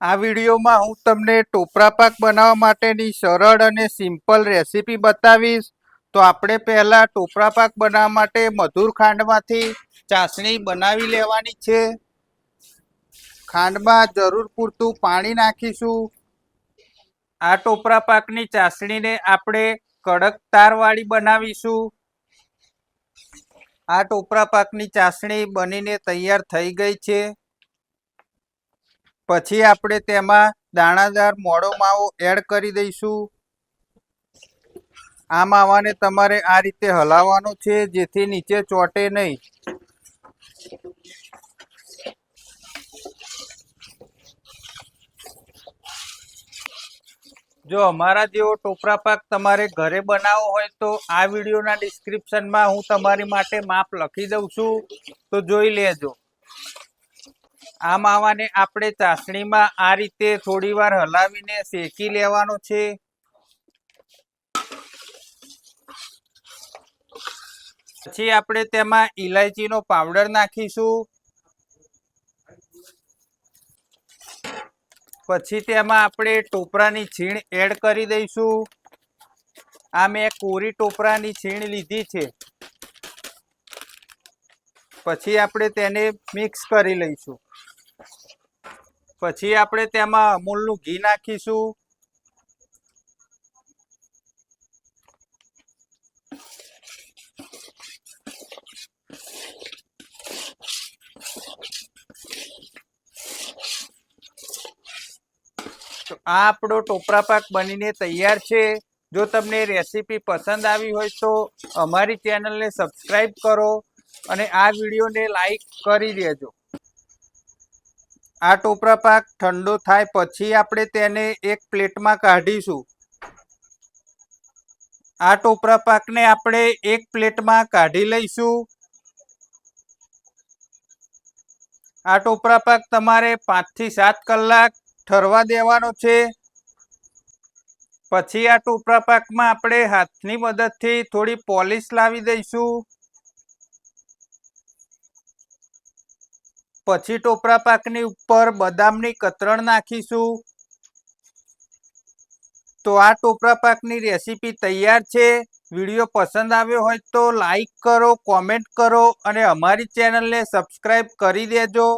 આ વિડીયોમાં હું તમને ટોપરા પાક બનાવવા માટેની સરળ અને સિમ્પલ રેસીપી બતાવીશ. તો આપણે પહેલાં ટોપરા પાક બનાવવા માટે મધુર ખાંડમાંથી ચાસણી બનાવી લેવાની છે. ખાંડમાં જરૂર પૂરતું પાણી નાખીશું. આ ટોપરા પાકની ચાસણીને આપણે કડક તારવાળી બનાવીશું. આ ટોપરા પાકની ચાસણી બનીને તૈયાર થઈ ગઈ છે. પછી આપણે તેમાં દાણાદાર મોડો માવો એડ કરી દઈશું. આ માવાને તમારે આ રીતે હલાવવાનો છે, જેથી નીચે ચોટે નહીં. જો અમારા જેવો ટોપરા પાક તમારે ઘરે બનાવવો હોય તો આ વિડીયોના ડિસ્ક્રિપ્શનમાં હું તમારી માટે માપ લખી દઉં છું. તો જોઈ લેજો. આ માવાને આપણે ચાસણીમાં આ રીતે થોડી વાર હલાવીને શેકી લેવાનો છે. પછી આપણે તેમાં ઇલાયચીનો પાવડર નાખીશું. પછી તેમાં આપણે ટોપરાની છીણ એડ કરી દઈશું. આ મેં કોરી ટોપરાની છીણ લીધી છે. પછી આપણે તેને મિક્સ કરી લઈશું. પછી આપણે તેમાં અમૂલનું ઘી નાખીશું. આ આપણો ટોપરા પાક બનીને તૈયાર છે. જો તમને રેસીપી પસંદ આવી હોય તો અમારી ચેનલને સબસ્ક્રાઈબ કરો અને આ વિડીયોને લાઈક કરી દેજો. આ ટોપરા પાક ઠંડો થાય પછી આપણે તેને એક પ્લેટમાં કાઢીશું. આ ટોપરા પાકને આપણે એક પ્લેટમાં કાઢી લઈશું. આ ટોપરા પાક તમારે પાંચથી સાત કલાક ઠરવા દેવાનો છે. પછી આ ટોપરા પાકમાં આપણે હાથની મદદથી થોડી પોલિશ લાવી દઈશું. પછી ટોપરા પાકની ઉપર બદામની કતરણ નાખીશું. તો આ ટોપરા પાકની રેસીપી તૈયાર છે. વીડિયો પસંદ આવ્યો હોય તો લાઈક કરો, કોમેન્ટ કરો અને અમારી ચેનલને સબસ્ક્રાઈબ કરી દેજો.